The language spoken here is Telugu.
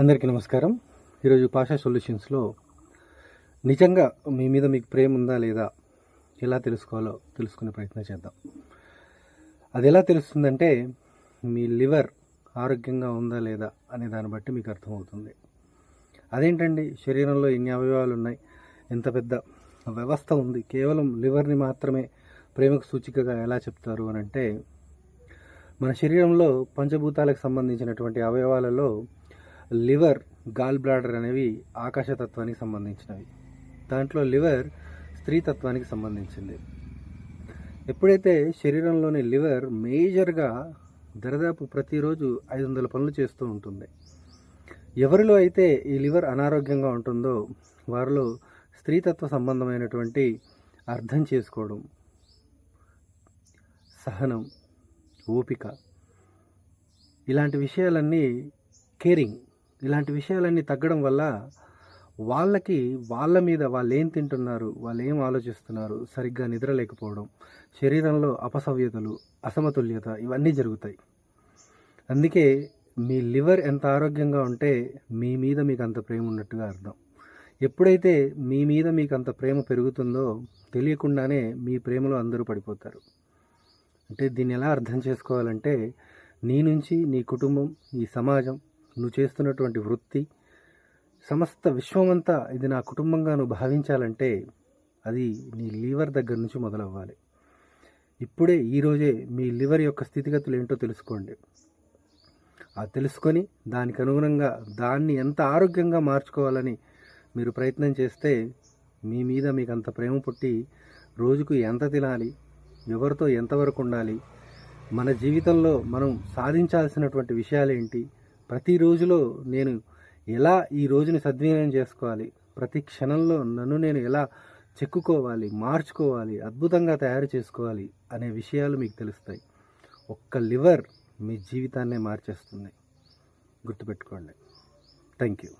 అందరికీ నమస్కారం. ఈరోజు పాషా సొల్యూషన్స్లో నిజంగా మీ మీద మీకు ప్రేమ ఉందా లేదా ఎలా తెలుసుకోవాలో తెలుసుకునే ప్రయత్నం చేద్దాం. అది ఎలా తెలుస్తుందంటే మీ లివర్ ఆరోగ్యంగా ఉందా లేదా అనే దాన్ని బట్టి మీకు అర్థమవుతుంది. అదేంటండి శరీరంలో ఎన్ని అవయవాలు ఉన్నాయి ఎంత పెద్ద వ్యవస్థ ఉంది కేవలం లివర్ని మాత్రమే ప్రేమకు సూచికగా ఎలా చెప్తారు అని అంటే మన శరీరంలో పంచభూతాలకు సంబంధించినటువంటి అవయవాలలో లివర్ గాల్ బ్లాడర్ అనేవి ఆకాశతత్వానికి సంబంధించినవి. దాంట్లో లివర్ స్త్రీతత్వానికి సంబంధించింది. ఎప్పుడైతే శరీరంలోని లివర్ మేజర్గా దరిదాపు ప్రతిరోజు ఐదు వందల పనులు చేస్తూ ఉంటుంది ఎవరిలో అయితే ఈ లివర్ అనారోగ్యంగా ఉంటుందో వారిలో స్త్రీతత్వ సంబంధమైనటువంటి అర్థం చేసుకోవడం సహనం ఓపిక ఇలాంటి విషయాలన్నీ కేరింగ్. ఇలాంటి విషయాలన్నీ తగ్గడం వల్ల వాళ్ళకి వాళ్ళ మీద వాళ్ళు ఏం తింటున్నారు వాళ్ళు ఏం ఆలోచిస్తున్నారు సరిగ్గా నిద్ర లేకపోవడం శరీరంలో అపసవ్యతలు అసమతుల్యత ఇవన్నీ జరుగుతాయి. అందుకే మీ లివర్ ఎంత ఆరోగ్యంగా ఉంటే మీ మీద మీకు అంత ప్రేమ ఉన్నట్టుగా అర్థం. ఎప్పుడైతే మీ మీద మీకు అంత ప్రేమ పెరుగుతుందో తెలియకుండానే మీ ప్రేమలో అందరూ పడిపోతారు. అంటే దీన్ని ఎలా అర్థం చేసుకోవాలంటే నీ నుంచి నీ కుటుంబం ఈ సమాజం నువ్వు చేస్తున్నటువంటి వృత్తి సమస్త విశ్వమంతా ఇది నా కుటుంబంగా నువ్వు భావించాలంటే అది నీ లివర్ దగ్గర నుంచి మొదలవ్వాలి. ఇప్పుడే ఈరోజే మీ లివర్ యొక్క స్థితిగతులు ఏంటో తెలుసుకోండి. ఆ తెలుసుకొని దానికి అనుగుణంగా దాన్ని ఎంత ఆరోగ్యంగా మార్చుకోవాలని మీరు ప్రయత్నం చేస్తే మీ మీద మీకు అంత ప్రేమ పుట్టి రోజుకు ఎంత తినాలి ఎవరితో ఎంతవరకు ఉండాలి మన జీవితంలో మనం సాధించాల్సినటువంటి విషయాలు ప్రతిరోజులో ప్రతి రోజులో నేను ఎలా ఈ రోజుని సద్వినియోగం చేసుకోవాలి? ప్రతి క్షణంలో నన్ను నేను ఎలా చెక్కుకోవాలి మార్చుకోవాలి అద్భుతంగా తయారు చేసుకోవాలి అనే విషయాలు మీకు తెలుస్తాయి. ఒక్క లివర్ మీ జీవితాన్నే మార్చేస్తుంది. గుర్తుపెట్టుకోండి. Thank you